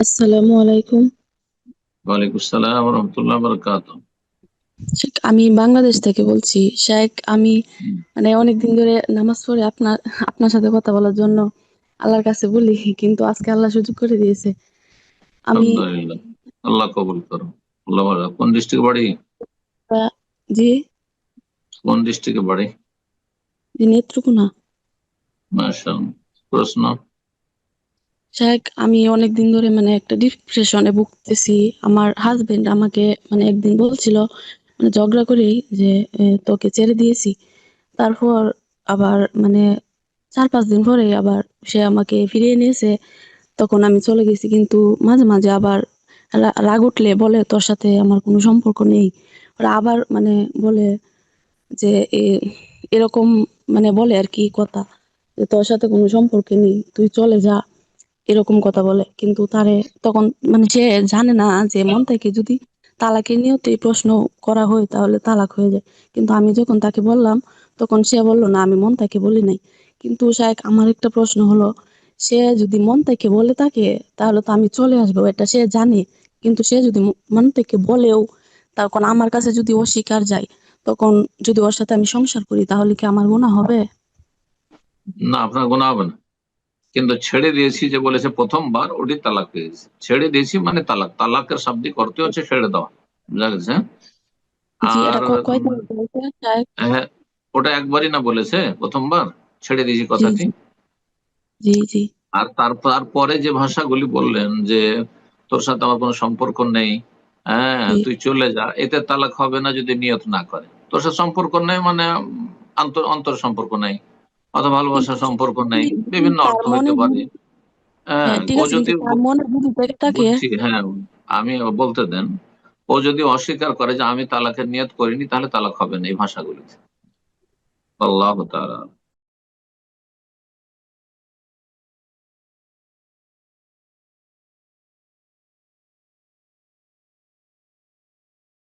আসসালামু আলাইকুম। ওয়ালাইকুম আসসালাম রহমতুল্লাহ বরকাত শেখ আমি বাংলাদেশ থেকে বলছি। শেখ আমি মানে অনেকদিন ধরে নামাজ পড়ে আপনার আপনার সাথে কথা বলার জন্য আল্লাহর কাছে বলি কিন্তু আজকে আল্লাহ সুযোগ করে দিয়েছে। আমি আলহামদুলিল্লাহ আল্লাহ কবুল করো আল্লাহ ভালো। কোন ডিস্ট্রিক্ট বাড়ি? জি। কোন ডিস্ট্রিক্টে বাড়ি? নেত্রকোনা। মাশাআল্লাহ প্রশ্ন। শেখ আমি অনেকদিন ধরে মানে একটা ডিপ্রেশনে ভুগতেছি। আমার হাজবেন্ড আমাকে মানে একদিন বলছিল মানে ঝগড়া করেই যে তোকে ছেড়ে দিয়েছি। তারপর আবার মানে চার পাঁচ দিন পরে আবার সে আমাকে ফিরিয়ে নিয়েছে। তখন আমি চলে গেছি, কিন্তু মাঝে মাঝে আবার রাগ উঠলে বলে, তোর সাথে আমার কোনো সম্পর্ক নেই। ওরা আবার মানে বলে যে এরকম মানে বলে আর কি কথা তোর সাথে কোনো সম্পর্ক নেই, তুই চলে যা। এরকম কথা বলে। কিন্তু তারে তখন মানে সে জানে না যে মন থেকে যদি তালাকের নিয়তে এই প্রশ্ন করা হয় তাহলে তালাক হয়ে যায়। কিন্তু আমি যখন তাকে বললাম, তখন সে বলল, না, আমি মন থেকে বলি নাই। কিন্তু শায়েখ আমার একটা প্রশ্ন হলো, সে যদি মন থেকে বলে থাকে তাহলে তো আমি চলে আসব, এটা সে জানে। কিন্তু সে যদি মন থেকে বলেও তখন আমার কাছে যদি অস্বীকার যায়, তখন যদি ওর সাথে আমি সংসার করি, তাহলে কি আমার গুনাহ হবে? না, আপনার গোনা হবে না। কিন্তু ছেড়ে দিয়েছি যে বলেছে প্রথমবার ওটি তালাক গেছে ছেড়ে দিয়েছি মানে তালাক। তালাকের শাব্দিক অর্থ হচ্ছে ছেড়ে দেওয়া। বুঝা গেছে? আর? হ্যাঁ, ওটা একবারই না বলেছে প্রথমবার ছেড়ে দিয়েছি কথাটি। জি আর তারপর যে ভাষাগুলি বললেন যে তোর সাথে আমার কোনো সম্পর্ক নেই হ্যাঁ তুই চলে যা এতে তালাক হবে না যদি নিয়ত না করে। তোর সাথে সম্পর্ক নেই মানে আন্তর অন্তর সম্পর্ক নেই। অথবা ভালোবাসার সম্পর্ক নেই বিভিন্ন তার অর্থ হইতে পারে। হ্যাঁ হ্যাঁ ও যদি তার মনে হ্যাঁ আমি বলতে দেন ও যদি অস্বীকার করে যে আমি তালাকের নিয়ত করিনি তাহলে তালাক হবে না এই ভাষাগুলিতে। আল্লাহ তাআলা।